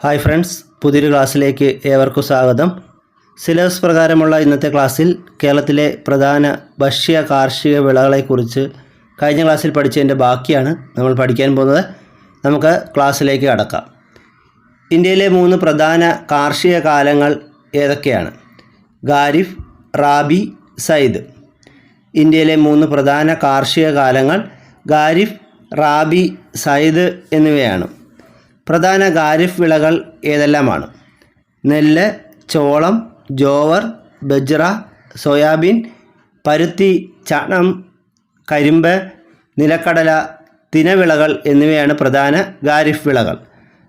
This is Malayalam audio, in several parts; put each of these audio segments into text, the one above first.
ഹായ് ഫ്രണ്ട്സ് പുതിയൊരു ക്ലാസ്സിലേക്ക് ഏവർക്കും സ്വാഗതം. സിലബസ് പ്രകാരമുള്ള ഇന്നത്തെ ക്ലാസ്സിൽ കേരളത്തിലെ പ്രധാന ഭക്ഷ്യ കാർഷിക വിളകളെക്കുറിച്ച് കഴിഞ്ഞ ക്ലാസ്സിൽ പഠിച്ചതിന്റെ ബാക്കിയാണ് നമ്മൾ പഠിക്കാൻ പോകുന്നത്. നമുക്ക് ക്ലാസ്സിലേക്ക് കടക്കാം. ഇന്ത്യയിലെ മൂന്ന് പ്രധാന കാർഷിക കാലങ്ങൾ ഏതൊക്കെയാണ്? ഖാരിഫ് റാബി സയ്ദ്. ഇന്ത്യയിലെ മൂന്ന് പ്രധാന കാർഷിക കാലങ്ങൾ ഖാരിഫ് റാബി സയ്ദ് എന്നിവയാണ്. പ്രധാന ഖാരിഫ് വിളകൾ ഏതെല്ലാമാണ്? നെല്ല് ചോളം ജോവർ ബജ്ര സോയാബീൻ പരുത്തി ചണം കരിമ്പ് നിലക്കടല തിനവിളകൾ എന്നിവയാണ് പ്രധാന ഖാരിഫ് വിളകൾ.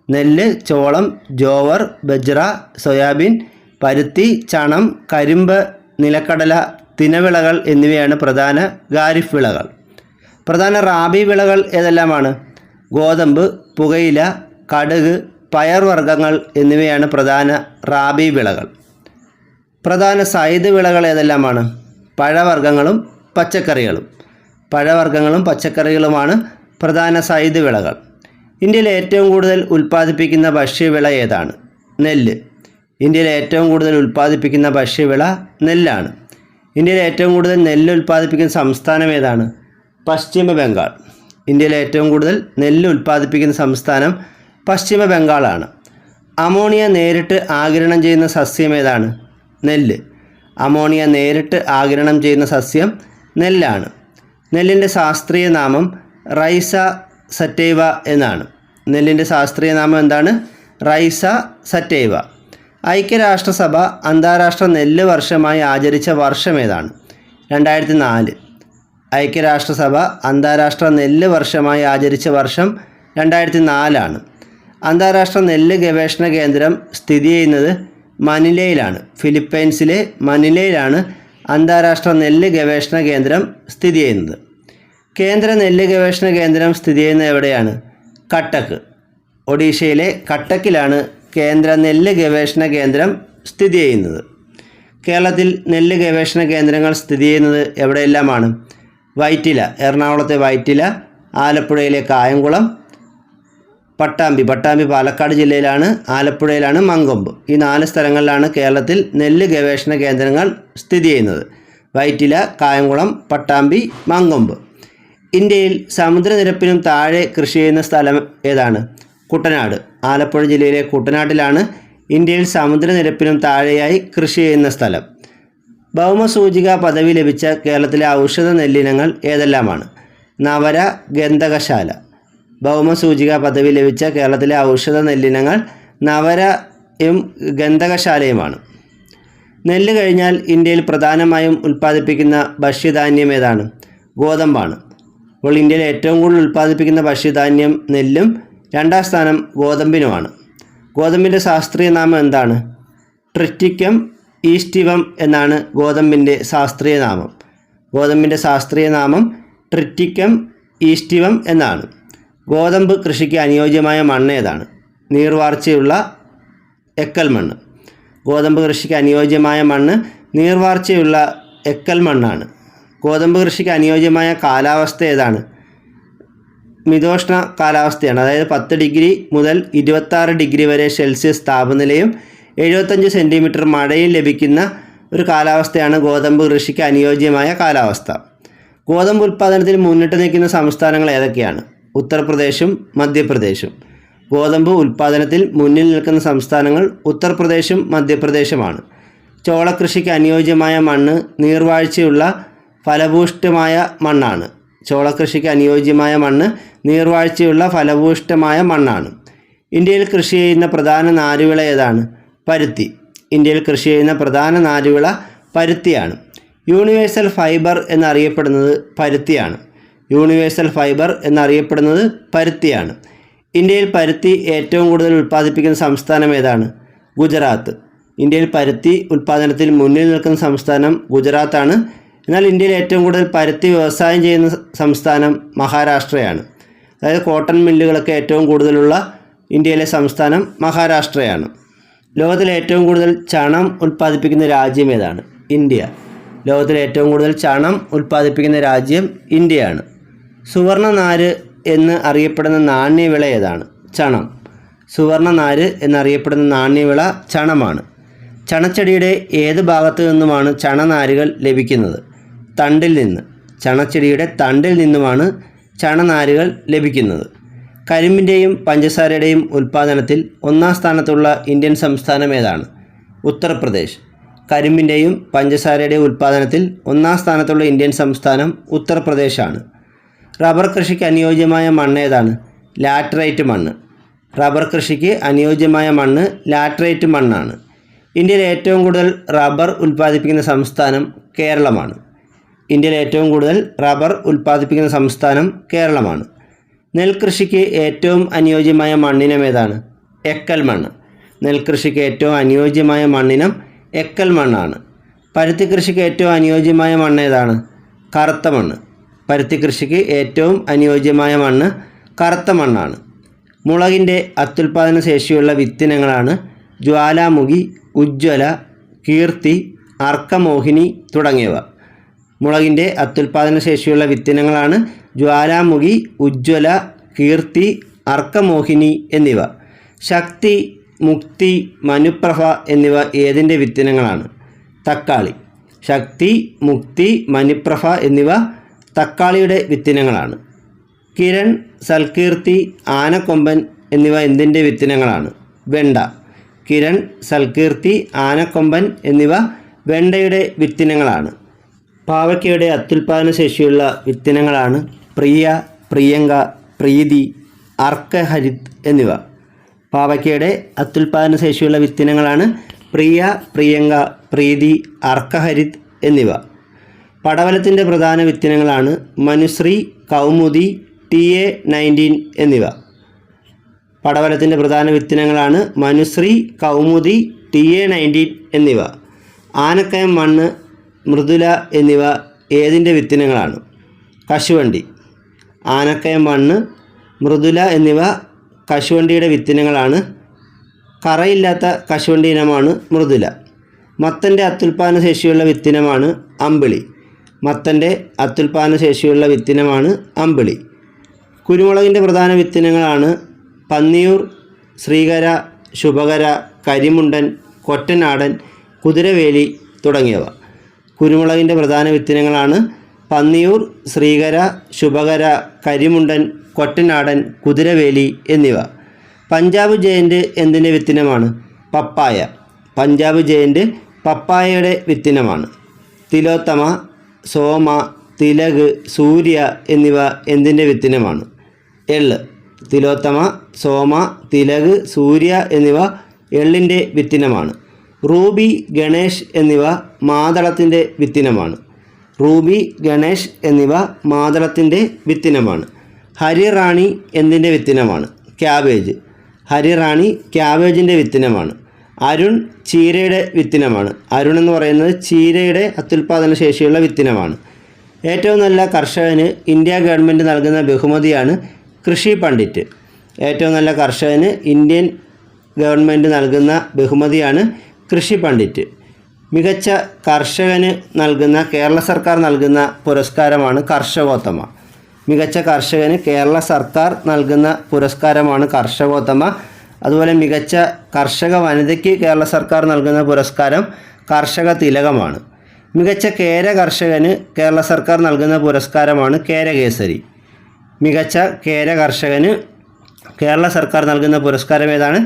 നെല്ല് ചോളം ജോവർ ബജ്ര സോയാബീൻ പരുത്തി ചണം കരിമ്പ് നിലക്കടല തിനവിളകൾ എന്നിവയാണ് പ്രധാന ഖാരിഫ് വിളകൾ. പ്രധാന റാബി വിളകൾ ഏതെല്ലാമാണ്? ഗോതമ്പ് പുകയില കടുക് പയർവർഗങ്ങൾ എന്നിവയാണ് പ്രധാന റാബി വിളകൾ. പ്രധാന സൈദ് വിളകൾ ഏതെല്ലാമാണ്? പഴവർഗങ്ങളും പച്ചക്കറികളും. പഴവർഗങ്ങളും പച്ചക്കറികളുമാണ് പ്രധാന സൈദ് വിളകൾ. ഇന്ത്യയിൽ ഏറ്റവും കൂടുതൽ ഉൽപ്പാദിപ്പിക്കുന്ന ഭക്ഷ്യവിള ഏതാണ്? നെല്ല്. ഇന്ത്യയിൽ ഏറ്റവും കൂടുതൽ ഉൽപ്പാദിപ്പിക്കുന്ന ഭക്ഷ്യവിള നെല്ലാണ്. ഇന്ത്യയിൽ ഏറ്റവും കൂടുതൽ നെല്ല് ഉൽപ്പാദിപ്പിക്കുന്ന സംസ്ഥാനം ഏതാണ്? പശ്ചിമ ബംഗാൾ ഇന്ത്യയിൽ ഏറ്റവും കൂടുതൽ നെല്ല് ഉൽപ്പാദിപ്പിക്കുന്ന സംസ്ഥാനം പശ്ചിമ ബംഗാളാണ്. അമോണിയ നേരിട്ട് ആഗിരണം ചെയ്യുന്ന സസ്യം ഏതാണ്? നെല്ല്. അമോണിയ നേരിട്ട് ആഗിരണം ചെയ്യുന്ന സസ്യം നെല്ലാണ്. നെല്ലിന്റെ ശാസ്ത്രീയ നാമം റൈസ സറ്റൈവ എന്നാണ്. നെല്ലിന്റെ ശാസ്ത്രീയ നാമം എന്താണ്? റൈസ സറ്റൈവ. ഐക്യരാഷ്ട്രസഭ അന്താരാഷ്ട്ര നെല്ല് വർഷമായി ആചരിച്ച വർഷം ഏതാണ്? രണ്ടായിരത്തി നാല് ഐക്യരാഷ്ട്രസഭ അന്താരാഷ്ട്ര നെല്ല് വർഷമായി ആചരിച്ച വർഷം രണ്ടായിരത്തി നാലാണ് അന്താരാഷ്ട്ര നെല്ല് ഗവേഷണ കേന്ദ്രം സ്ഥിതി ചെയ്യുന്നത് മനിലയിലാണ്. ഫിലിപ്പൈൻസിലെ മനിലയിലാണ് അന്താരാഷ്ട്ര നെല്ല് ഗവേഷണ കേന്ദ്രം സ്ഥിതി ചെയ്യുന്നത്. കേന്ദ്ര നെല്ല് ഗവേഷണ കേന്ദ്രം സ്ഥിതി ചെയ്യുന്നത് എവിടെയാണ്? കട്ടക്ക്. ഒഡീഷയിലെ കട്ടക്കിലാണ് കേന്ദ്ര നെല്ല് ഗവേഷണ കേന്ദ്രം സ്ഥിതി ചെയ്യുന്നത്. കേരളത്തിൽ നെല്ല് ഗവേഷണ കേന്ദ്രങ്ങൾ സ്ഥിതി ചെയ്യുന്നത് എവിടെയെല്ലാമാണ്? വൈറ്റില എറണാകുളത്തെ വൈറ്റില ആലപ്പുഴയിലെ കായംകുളം പട്ടാമ്പി. പട്ടാമ്പി പാലക്കാട് ജില്ലയിലാണ് ആലപ്പുഴയിലാണ് മങ്കൊമ്പ്. ഈ നാല് സ്ഥലങ്ങളിലാണ് കേരളത്തിൽ നെല്ല് ഗവേഷണ കേന്ദ്രങ്ങൾ സ്ഥിതി ചെയ്യുന്നത്. വൈറ്റില കായംകുളം പട്ടാമ്പി മങ്കൊമ്പ്. ഇന്ത്യയിൽ സമുദ്രനിരപ്പിനും താഴെ കൃഷി ചെയ്യുന്ന സ്ഥലം ഏതാണ്? കുട്ടനാട്. ആലപ്പുഴ ജില്ലയിലെ കുട്ടനാട്ടിലാണ് ഇന്ത്യയിൽ സമുദ്രനിരപ്പിനും താഴെയായി കൃഷി ചെയ്യുന്ന സ്ഥലം. ഭൗമസൂചിക പദവി ലഭിച്ച കേരളത്തിലെ ഔഷധ നെല്ലിനങ്ങൾ ഏതെല്ലാമാണ്? നവര ഗന്ധകശാല. ഭൗമസൂചിക പദവി ലഭിച്ച കേരളത്തിലെ ഔഷധ നെല്ലിനങ്ങൾ നവരയും ഗന്ധകശാലയുമാണ്. നെല്ല് കഴിഞ്ഞാൽ ഇന്ത്യയിൽ പ്രധാനമായും ഉൽപ്പാദിപ്പിക്കുന്ന ഭക്ഷ്യധാന്യം ഏതാണ്? ഗോതമ്പാണ്. അപ്പോൾ ഇന്ത്യയിൽ ഏറ്റവും കൂടുതൽ ഉൽപ്പാദിപ്പിക്കുന്ന ഭക്ഷ്യധാന്യം നെല്ലും രണ്ടാം സ്ഥാനം ഗോതമ്പിനുമാണ്. ഗോതമ്പിന്റെ ശാസ്ത്രീയ നാമം എന്താണ്? ട്രിറ്റിക്കം ഈസ്റ്റിവം എന്നാണ് ഗോതമ്പിന്റെ ശാസ്ത്രീയ നാമം. ഗോതമ്പിന്റെ ശാസ്ത്രീയ നാമം ട്രിറ്റിക്കം ഈസ്റ്റിവം എന്നാണ്. ഗോതമ്പ് കൃഷിക്ക് അനുയോജ്യമായ മണ്ണ് ഏതാണ്? നീർവാർച്ചയുള്ള എക്കൽ മണ്ണ്. ഗോതമ്പ് കൃഷിക്ക് അനുയോജ്യമായ മണ്ണ് നീർവാർച്ചയുള്ള എക്കൽ മണ്ണാണ്. ഗോതമ്പ് കൃഷിക്ക് അനുയോജ്യമായ കാലാവസ്ഥ ഏതാണ്? മിതോഷ്ണ കാലാവസ്ഥയാണ്. അതായത് പത്ത് ഡിഗ്രി മുതൽ ഇരുപത്താറ് ഡിഗ്രി വരെ സെൽഷ്യസ് താപനിലയും എഴുപത്തഞ്ച് സെന്റിമീറ്റർ മഴയും ലഭിക്കുന്ന ഒരു കാലാവസ്ഥയാണ് ഗോതമ്പ് കൃഷിക്ക് അനുയോജ്യമായ കാലാവസ്ഥ. ഗോതമ്പ് ഉൽപ്പാദനത്തിൽ മുന്നിട്ട് നിൽക്കുന്ന സംസ്ഥാനങ്ങൾ ഏതൊക്കെയാണ്? ഉത്തർപ്രദേശും മധ്യപ്രദേശും. ഗോതമ്പ് ഉൽപ്പാദനത്തിൽ മുന്നിൽ നിൽക്കുന്ന സംസ്ഥാനങ്ങൾ ഉത്തർപ്രദേശും മധ്യപ്രദേശുമാണ്. ചോളകൃഷിക്ക് അനുയോജ്യമായ മണ്ണ് നീർവാഴ്ചയുള്ള ഫലഭൂഷ്ടമായ മണ്ണാണ്. ചോളകൃഷിക്ക് അനുയോജ്യമായ മണ്ണ് നീർവാഴ്ചയുള്ള ഫലഭൂഷ്ടമായ മണ്ണാണ്. ഇന്ത്യയിൽ കൃഷി ചെയ്യുന്ന പ്രധാന നാരുവിള ഏതാണ്? പരുത്തി. ഇന്ത്യയിൽ കൃഷി ചെയ്യുന്ന പ്രധാന നാരുവിള പരുത്തിയാണ്. യൂണിവേഴ്സൽ ഫൈബർ എന്നറിയപ്പെടുന്നത് പരുത്തിയാണ്. യൂണിവേഴ്സൽ ഫൈബർ എന്നറിയപ്പെടുന്നത് പരുത്തിയാണ്. ഇന്ത്യയിൽ പരുത്തി ഏറ്റവും കൂടുതൽ ഉൽപ്പാദിപ്പിക്കുന്ന സംസ്ഥാനം ഏതാണ്? ഗുജറാത്ത്. ഇന്ത്യയിൽ പരുത്തി ഉൽപ്പാദനത്തിൽ മുന്നിൽ നിൽക്കുന്ന സംസ്ഥാനം ഗുജറാത്താണ്. എന്നാൽ ഇന്ത്യയിൽ ഏറ്റവും കൂടുതൽ പരുത്തി വ്യവസായം ചെയ്യുന്ന സംസ്ഥാനം മഹാരാഷ്ട്രയാണ്. അതായത് കോട്ടൺ മില്ലുകളൊക്കെ ഏറ്റവും കൂടുതലുള്ള ഇന്ത്യയിലെ സംസ്ഥാനം മഹാരാഷ്ട്രയാണ്. ലോകത്തിലെ ഏറ്റവും കൂടുതൽ ചണം ഉൽപ്പാദിപ്പിക്കുന്ന രാജ്യം ഏതാണ്? ഇന്ത്യ. ലോകത്തിലെ ഏറ്റവും കൂടുതൽ ചണം ഉൽപ്പാദിപ്പിക്കുന്ന രാജ്യം ഇന്ത്യയാണ്. സുവർണ നാര് എന്ന് അറിയപ്പെടുന്ന നാണ്യവിള ഏതാണ്? ചണം. സുവർണ നാര് എന്നറിയപ്പെടുന്ന നാണ്യവിള ചണമാണ്. ചണച്ചെടിയുടെ ഏത് ഭാഗത്തു നിന്നുമാണ് ചണനാരുകൾ ലഭിക്കുന്നത്? തണ്ടിൽ നിന്ന്. ചണച്ചെടിയുടെ തണ്ടിൽ നിന്നുമാണ് ചണനാരുകൾ ലഭിക്കുന്നത്. കരിമ്പിന്റെയും പഞ്ചസാരയുടെയും ഉൽപ്പാദനത്തിൽ ഒന്നാം സ്ഥാനത്തുള്ള ഇന്ത്യൻ സംസ്ഥാനം ഏതാണ്? ഉത്തർപ്രദേശ്. കരിമ്പിന്റെയും പഞ്ചസാരയുടെയും ഉൽപ്പാദനത്തിൽ ഒന്നാം സ്ഥാനത്തുള്ള ഇന്ത്യൻ സംസ്ഥാനം ഉത്തർപ്രദേശാണ്. റബ്ബർ കൃഷിക്ക് അനുയോജ്യമായ മണ്ണ് ഏതാണ്? ലാറ്ററൈറ്റ് മണ്ണ്. റബ്ബർ കൃഷിക്ക് അനുയോജ്യമായ മണ്ണ് ലാറ്ററൈറ്റ് മണ്ണാണ്. ഇന്ത്യയിൽ ഏറ്റവും കൂടുതൽ റബ്ബർ ഉൽപ്പാദിപ്പിക്കുന്ന സംസ്ഥാനം കേരളമാണ്. ഇന്ത്യയിൽ ഏറ്റവും കൂടുതൽ റബ്ബർ ഉൽപ്പാദിപ്പിക്കുന്ന സംസ്ഥാനം കേരളമാണ്. നെൽകൃഷിക്ക് ഏറ്റവും അനുയോജ്യമായ മണ്ണിനം ഏതാണ്? എക്കൽ മണ്ണ്. നെൽകൃഷിക്ക് ഏറ്റവും അനുയോജ്യമായ മണ്ണിനം എക്കൽ മണ്ണാണ്. പരുത്തി കൃഷിക്ക് ഏറ്റവും അനുയോജ്യമായ മണ്ണ് ഏതാണ്? കറുത്ത മണ്ണ്. പരുത്തി കൃഷിക്ക് ഏറ്റവും അനുയോജ്യമായ മണ്ണ് കറുത്ത മണ്ണാണ്. മുളകിന്റെ അത്യുൽപാദന ശേഷിയുള്ള വിത്തിനങ്ങളാണ് ജ്വാലാമുഖി ഉജ്ജ്വല കീർത്തി അർക്കമോഹിനി തുടങ്ങിയവ. മുളകിന്റെ അത്യുൽപാദന ശേഷിയുള്ള വിത്തിനങ്ങളാണ് ജ്വാലാമുഖി ഉജ്ജ്വല കീർത്തി അർക്കമോഹിനി എന്നിവ. ശക്തി മുക്തി മനുപ്രഭ എന്നിവ ഏതിന്റെ വിത്തിനങ്ങളാണ്? തക്കാളി. ശക്തി മുക്തി മനുപ്രഭ എന്നിവ തക്കാളിയുടെ വിത്തിനങ്ങളാണ്. കിരൺ സൽകീർത്തി ആനക്കൊമ്പൻ എന്നിവ എന്തിന്റെ വിത്തിനങ്ങളാണ്? വെണ്ട. കിരൺ സൽകീർത്തി ആനക്കൊമ്പൻ എന്നിവ വെണ്ടയുടെ വിത്തിനങ്ങളാണ്. പാവയ്ക്കയുടെ അത്യുൽപാദന ശേഷിയുള്ള വിത്തിനങ്ങളാണ് പ്രിയ പ്രിയങ്ക പ്രീതി അർക്കഹരിത് എന്നിവ. പാവയ്ക്കയുടെ അത്യുൽപാദന ശേഷിയുള്ള വിത്തിനങ്ങളാണ് പ്രിയ പ്രിയങ്ക പ്രീതി അർക്കഹരിത് എന്നിവ. പടവലത്തിന്റെ പ്രധാന വിത്തിനങ്ങളാണ് Manushree Kaumudi T A nineteen എന്നിവ. പടവലത്തിന്റെ പ്രധാന വിത്തിനങ്ങളാണ് Manushree Kaumudi T A nineteen എന്നിവ. ആനക്കയം മണ്ണ് മൃദുല എന്നിവ ഏതിന്റെ വിത്തിനങ്ങളാണ്? കശുവണ്ടി. ആനക്കയം മണ്ണ് മൃദുല എന്നിവ കശുവണ്ടിയുടെ വിത്തിനങ്ങളാണ്. കറയില്ലാത്ത കശുവണ്ടി ഇനമാണ് മൃദുല. മത്തന്റെ അത്യുൽപാദന ശേഷിയുള്ള വിത്തിനമാണ് അമ്പിളി. മത്തന്റെ അത്യുൽപാദന ശേഷിയുള്ള വിത്തിനമാണ് അമ്പിളി. കുരുമുളകിന്റെ പ്രധാന വിത്തിനങ്ങളാണ് പന്നിയൂർ ശ്രീകര ശുഭകര കരിമുണ്ടൻ കൊറ്റനാടൻ കുതിരവേലി തുടങ്ങിയവ. കുരുമുളകിന്റെ പ്രധാന വിത്തിനങ്ങളാണ് പന്നിയൂർ ശ്രീകര ശുഭകര കരിമുണ്ടൻ കൊറ്റനാടൻ കുതിരവേലി എന്നിവ. പഞ്ചാബ് ജയന്റ് എന്തിന്റെ വിത്തിനമാണ്? പപ്പായ. പഞ്ചാബ് ജയന്റ് പപ്പായയുടെ വിത്തിനമാണ്. തിലോത്തമ സോമ തിലക് സൂര്യ എന്നിവ എന്തിന്റെ വിത്തിനമാണ്? എൾ. തിലോത്തമ സോമ തിലക് സൂര്യ എന്നിവ എള്ളിന്റെ വിത്തിനമാണ്. റൂബി ഗണേഷ് എന്നിവ മാതളത്തിന്റെ വിത്തിനമാണ്. റൂബി ഗണേഷ് എന്നിവ മാതളത്തിന്റെ വിത്തിനമാണ്. ഹരിറാണി എന്തിന്റെ വിത്തിനമാണ്? ക്യാബേജ്. ഹരിറാണി ക്യാബേജിന്റെ വിത്തിനമാണ്. അരുൺ ചീരയുടെ വിത്തിനമാണ്. അരുൺ എന്ന് പറയുന്നത് ചീരയുടെ അത്യുൽപാദന ശേഷിയുള്ള വിത്തിനമാണ്. ഏറ്റവും നല്ല കർഷകന് ഇന്ത്യ ഗവൺമെന്റ് നൽകുന്ന ബഹുമതിയാണ് കൃഷി പണ്ഡിറ്റ്. ഏറ്റവും നല്ല കർഷകന് ഇന്ത്യൻ ഗവൺമെന്റ് നൽകുന്ന ബഹുമതിയാണ് കൃഷി പണ്ഡിറ്റ്. മികച്ച കർഷകന് നൽകുന്ന കേരള സർക്കാർ നൽകുന്ന പുരസ്കാരമാണ് കർഷകോത്തമ. മികച്ച കർഷകന് കേരള സർക്കാർ നൽകുന്ന പുരസ്കാരമാണ് കർഷകോത്തമ. അതുപോലെ മികച്ച കർഷക വനിതയ്ക്ക് കേരള സർക്കാർ നൽകുന്ന പുരസ്കാരം കർഷക തിലകമാണ്. മികച്ച കേര കർഷകന് കേരള സർക്കാർ നൽകുന്ന പുരസ്കാരമാണ് കേരകേസരി മികച്ച കേര കർഷകന് കേരള സർക്കാർ നൽകുന്ന പുരസ്കാരം ഏതാണ്?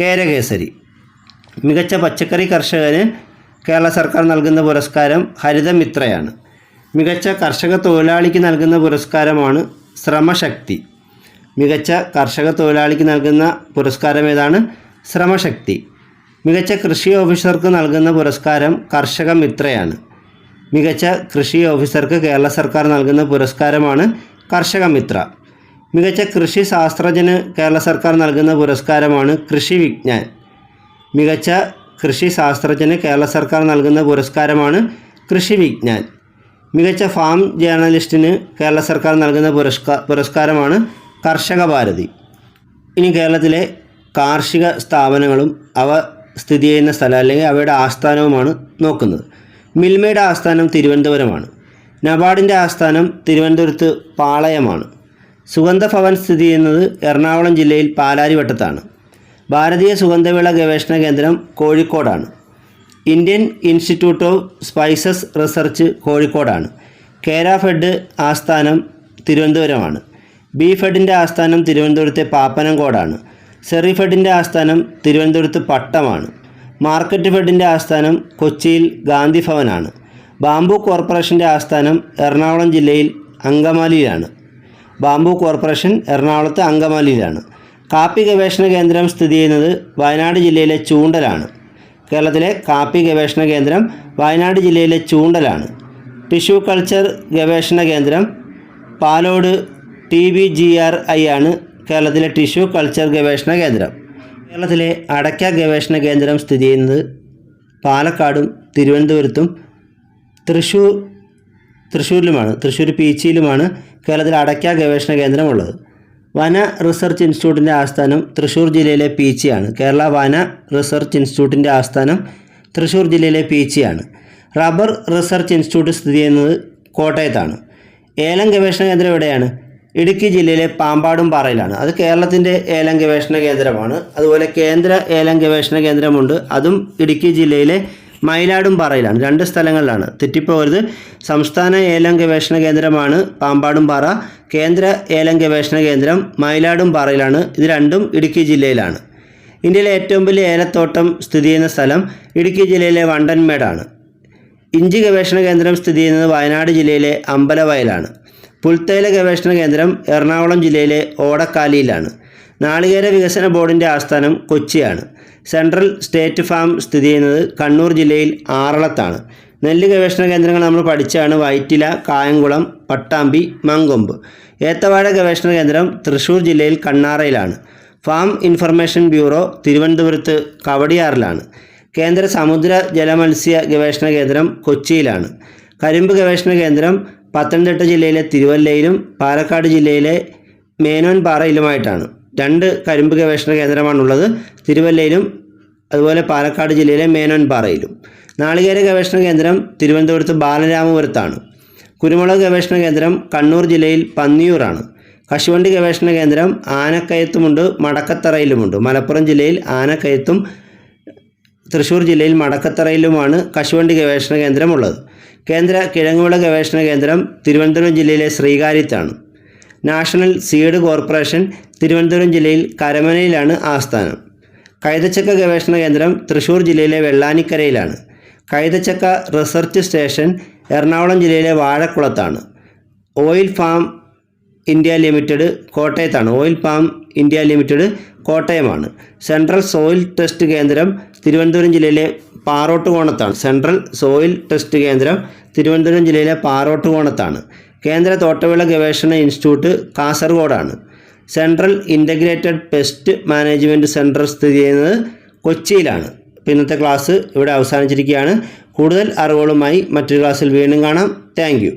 കേരകേസരി മികച്ച പച്ചക്കറി കർഷകന് കേരള സർക്കാർ നൽകുന്ന പുരസ്കാരം ഹരിതമിത്രയാണ്. മികച്ച കർഷക തൊഴിലാളിക്ക് നൽകുന്ന പുരസ്കാരമാണ് ശ്രമശക്തി. മികച്ച കർഷക തൊഴിലാളിക്ക് നൽകുന്ന പുരസ്കാരം ഏതാണ്? ശ്രമശക്തി. മികച്ച കൃഷി ഓഫീസർക്ക് നൽകുന്ന പുരസ്കാരം കർഷക മിത്രയാണ്. മികച്ച കൃഷി ഓഫീസർക്ക് കേരള സർക്കാർ നൽകുന്ന പുരസ്കാരമാണ് കർഷക മിത്ര. മികച്ച കൃഷി ശാസ്ത്രജ്ഞന് കേരള സർക്കാർ നൽകുന്ന പുരസ്കാരമാണ് കൃഷി വിജ്ഞാൻ. മികച്ച കൃഷി ശാസ്ത്രജ്ഞന് കേരള സർക്കാർ നൽകുന്ന പുരസ്കാരമാണ് കൃഷി വിജ്ഞാൻ. മികച്ച ഫാം ജേർണലിസ്റ്റിന് കേരള സർക്കാർ നൽകുന്ന പുരസ്കാ പുരസ്കാരമാണ് കർഷക ഭാരതി ഇനി കേരളത്തിലെ കാർഷിക സ്ഥാപനങ്ങളും അവ സ്ഥിതി ചെയ്യുന്ന സ്ഥലം അല്ലെങ്കിൽ അവയുടെ ആസ്ഥാനവുമാണ് നോക്കുന്നത്. മിൽമയുടെ ആസ്ഥാനം തിരുവനന്തപുരമാണ്. നബാർഡിന്റെ ആസ്ഥാനം തിരുവനന്തപുരത്ത് പാളയമാണ്. സുഗന്ധ ഭവൻ സ്ഥിതി ചെയ്യുന്നത് എറണാകുളം ജില്ലയിൽ പാലാരിവട്ടത്താണ്. ഭാരതീയ സുഗന്ധവിള ഗവേഷണ കേന്ദ്രം കോഴിക്കോടാണ്. Indian Institute of Spices Research കോഴിക്കോടാണ്. കേര ഫെഡ് ആസ്ഥാനം തിരുവനന്തപുരമാണ്. ബി ഫെഡിന്റെ ആസ്ഥാനം തിരുവനന്തപുരത്തെ പാപ്പനംകോടാണ്. സെറി ഫെഡിന്റെ ആസ്ഥാനം തിരുവനന്തപുരത്ത് പട്ടമാണ്. മാർക്കറ്റ് ഫെഡിന്റെ ആസ്ഥാനം കൊച്ചിയിൽ ഗാന്ധി ഭവനാണ് ബാംബു കോർപ്പറേഷന്റെ ആസ്ഥാനം എറണാകുളം ജില്ലയിൽ അങ്കമാലിയിലാണ്. ബാംബു കോർപ്പറേഷൻ എറണാകുളത്ത് അങ്കമാലിയിലാണ്. കാപ്പി ഗവേഷണ കേന്ദ്രം സ്ഥിതി ചെയ്യുന്നത് വയനാട് ജില്ലയിലെ ചൂണ്ടലാണ്. കേരളത്തിലെ കാപ്പി ഗവേഷണ കേന്ദ്രം വയനാട് ജില്ലയിലെ ചൂണ്ടലാണ്. ടിഷ്യൂ കൾച്ചർ ഗവേഷണ കേന്ദ്രം Palode T B G R I ആണ് കേരളത്തിലെ ടിഷ്യൂ കൾച്ചർ ഗവേഷണ കേന്ദ്രം. കേരളത്തിലെ അടയ്ക്ക ഗവേഷണ കേന്ദ്രം സ്ഥിതി ചെയ്യുന്നത് പാലക്കാടും തിരുവനന്തപുരത്തും തൃശ്ശൂർ തൃശ്ശൂരിലുമാണ് തൃശ്ശൂർ പീച്ചിയിലുമാണ് കേരളത്തിലെ അടയ്ക്ക ഗവേഷണ കേന്ദ്രം ഉള്ളത്. വന റിസർച്ച് ഇൻസ്റ്റിറ്റ്യൂട്ടിന്റെ ആസ്ഥാനം തൃശ്ശൂർ ജില്ലയിലെ പീച്ചിയാണ്. കേരള വന റിസർച്ച് ഇൻസ്റ്റിറ്റ്യൂട്ടിന്റെ ആസ്ഥാനം തൃശ്ശൂർ ജില്ലയിലെ പീച്ചിയാണ്. റബ്ബർ റിസർച്ച് ഇൻസ്റ്റിറ്റ്യൂട്ട് സ്ഥിതി ചെയ്യുന്നത് കോട്ടയത്താണ്. ഏലം ഗവേഷണ കേന്ദ്രം എവിടെയാണ്? ഇടുക്കി ജില്ലയിലെ പാമ്പാടും പാറയിലാണ്. അത് കേരളത്തിന്റെ ഏലം ഗവേഷണ കേന്ദ്രമാണ്. അതുപോലെ കേന്ദ്ര ഏലം ഗവേഷണ കേന്ദ്രമുണ്ട്. അതും ഇടുക്കി ജില്ലയിലെ മയിലാടും പാറയിലാണ്. രണ്ട് സ്ഥലങ്ങളിലാണ്. തെറ്റിപ്പോകരുത്. സംസ്ഥാന ഏലം ഗവേഷണ കേന്ദ്രമാണ് പാമ്പാടും പാറ. കേന്ദ്ര ഏലം ഗവേഷണ കേന്ദ്രം മയിലാടും പാറയിലാണ്. ഇത് രണ്ടും ഇടുക്കി ജില്ലയിലാണ്. ഇന്ത്യയിലെ ഏറ്റവും വലിയ ഏലത്തോട്ടം സ്ഥിതി ചെയ്യുന്ന സ്ഥലം ഇടുക്കി ജില്ലയിലെ വണ്ടൻമേടാണ്. ഇഞ്ചി ഗവേഷണ കേന്ദ്രം സ്ഥിതി ചെയ്യുന്നത് വയനാട് ജില്ലയിലെ അമ്പലവയലാണ്. പുൽത്തൈല ഗവേഷണ കേന്ദ്രം എറണാകുളം ജില്ലയിലെ ഓടക്കാലിയിലാണ്. നാളികേര വികസന ബോർഡിന്റെ ആസ്ഥാനം കൊച്ചിയാണ്. സെൻട്രൽ സ്റ്റേറ്റ് ഫാം സ്ഥിതി ചെയ്യുന്നത് കണ്ണൂർ ജില്ലയിൽ ആറളത്താണ്. നെല്ല് ഗവേഷണ കേന്ദ്രങ്ങൾ നമ്മൾ പഠിച്ചാണ് വൈറ്റില കായംകുളം പട്ടാമ്പി മങ്കൊമ്പ്. ഏത്തവാഴ ഗവേഷണ കേന്ദ്രം തൃശ്ശൂർ ജില്ലയിൽ കണ്ണാറയിലാണ്. ഫാം ഇൻഫർമേഷൻ ബ്യൂറോ തിരുവനന്തപുരത്ത് കവടിയാറിലാണ്. കേന്ദ്ര സമുദ്ര ജലമത്സ്യ ഗവേഷണ കേന്ദ്രം കൊച്ചിയിലാണ്. കരിമ്പ് ഗവേഷണ കേന്ദ്രം പത്തനംതിട്ട ജില്ലയിലെ തിരുവല്ലയിലും പാലക്കാട് ജില്ലയിലെ മേനോൻപാറയിലുമായിട്ടാണ് രണ്ട് കരിമ്പ് ഗവേഷണ കേന്ദ്രമാണുള്ളത് തിരുവല്ലയിലും അതുപോലെ പാലക്കാട് ജില്ലയിലെ മേനോൻപാറയിലും നാളികേര ഗവേഷണ കേന്ദ്രം തിരുവനന്തപുരത്ത് ബാലരാമപുരത്താണ്. കുരുമുളക് ഗവേഷണ കേന്ദ്രം കണ്ണൂർ ജില്ലയിൽ പന്നിയൂറാണ് കശുവണ്ടി ഗവേഷണ കേന്ദ്രം ആനക്കയത്തുമുണ്ട് മടക്കത്തറയിലുമുണ്ട്. മലപ്പുറം ജില്ലയിൽ ആനക്കയത്തും തൃശ്ശൂർ ജില്ലയിൽ മടക്കത്തറയിലുമാണ് കശുവണ്ടി ഗവേഷണ കേന്ദ്രമുള്ളത്. കേന്ദ്ര കിഴങ്ങുവിള ഗവേഷണ കേന്ദ്രം തിരുവനന്തപുരം ജില്ലയിലെ ശ്രീകാര്യത്താണ്. നാഷണൽ സീഡ് കോർപ്പറേഷൻ തിരുവനന്തപുരം ജില്ലയിൽ കരമനയിലാണ് ആസ്ഥാനം. കൈതച്ചക്ക ഗവേഷണ കേന്ദ്രം തൃശ്ശൂർ ജില്ലയിലെ വെള്ളാനിക്കരയിലാണ്. കൈതച്ചക്ക റിസർച്ച് സ്റ്റേഷൻ എറണാകുളം ജില്ലയിലെ വാഴക്കുളത്താണ്. ഓയിൽ ഫാം ഇന്ത്യ ലിമിറ്റഡ് കോട്ടയത്താണ്. ഓയിൽ പാം ഇന്ത്യ ലിമിറ്റഡ് കോട്ടയമാണ്. സെൻട്രൽ സോയിൽ ടെസ്റ്റ് കേന്ദ്രം തിരുവനന്തപുരം ജില്ലയിലെ പാറോട്ടുകോണത്താണ്. സെൻട്രൽ സോയിൽ ടെസ്റ്റ് കേന്ദ്രം തിരുവനന്തപുരം ജില്ലയിലെ പാറോട്ടുകോണത്താണ്. കേന്ദ്ര തോട്ടവിള ഗവേഷണ institute കാസർഗോഡാണ്. Central integrated pest management centre സ്ഥിതി ചെയ്യുന്നത് കൊച്ചിയിലാണ്. അപ്പോൾ ഇന്നത്തെ ക്ലാസ് ഇവിടെ അവസാനിച്ചിരിക്കുകയാണ്. കൂടുതൽ അറിവുകളുമായി മറ്റൊരു ക്ലാസ്സിൽ വീണ്ടും കാണാം. താങ്ക്